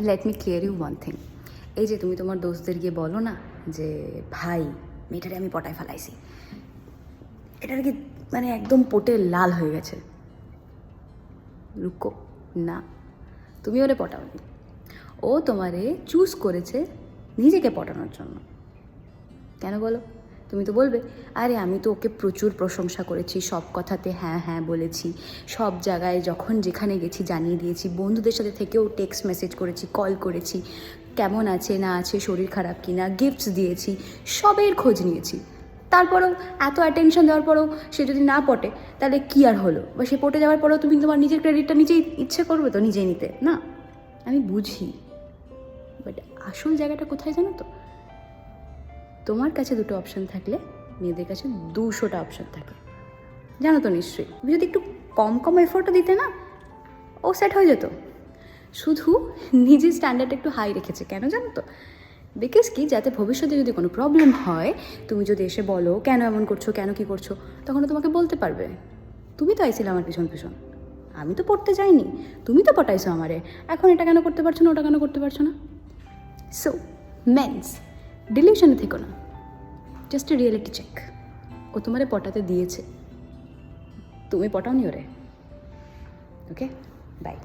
Let me clear you one thing এই যে তুমি তোমার দোস্তদের গিয়ে বলো না যে, ভাই, মেয়েটারে আমি পটায় ফেলাইছি। এটার কি মানে একদম পোটে লাল হয়ে গেছে। রুকো, না, তুমি ওরে পটাওনি। ও তোমারে চুজ করেছে নিজেকে পটানোর জন্য। কেন বলো? তুমি তো বলবে, আরে আমি তো ওকে প্রচুর প্রশংসা করেছি, সব কথাতে হ্যাঁ হ্যাঁ বলেছি। সব জায়গায় যখন যেখানে গেছি জানিয়ে দিয়েছি, বন্ধুদের সাথে থেকেও টেক্সট মেসেজ করেছি কল করেছি, কেমন আছে, না আছে, শরীর খারাপ কি না গিফটস দিয়েছি, সবের খোঁজ নিয়েছি। তারপরেও এত অ্যাটেনশন দেওয়ার পরেও সে যদি না পটে, তাহলে কি আর হলো? বা সে পটে যাওয়ার পরেও তুমি তোমার নিজের ক্রেডিটটা নিজেই ইচ্ছে করবে তো নিজেই নিতে, না? আমি বুঝি। বাট আসল জায়গাটা কোথায় জানো তো? তোমার কাছে দুটো অপশন থাকলে মেয়েদের কাছে দুশোটা অপশন থাকে। জানো তো নিশ্চয়ই তুমি যদি একটু কম কম এফোর্টও দিতে না, ও সেট হয়ে যেত। শুধু নিজের স্ট্যান্ডার্ড একটু হাই রেখেছে, কেন জানো তো? বিকজ কি, যাতে ভবিষ্যতে যদি কোনো প্রবলেম হয়, তুমি যদি এসে বলো, কেন এমন করছ, কেন কি করছ? তখন তোমাকে বলতে পারবে। তুমি তো আইছিলে আমার পিছন পিছন। আমি তো পড়তে যাইনি। তুমি তো পটাইছো আমারে। এখন এটা কেন করতে পারছ না, ওটা কেন করতে পারছ না? সো মেন্স ডিলিউশনে থেকো না। জাস্ট রিয়েলিটি চেক ও তোমারে পটাতে দিয়েছে। তুমি পটাওনি ওরে। Okay bye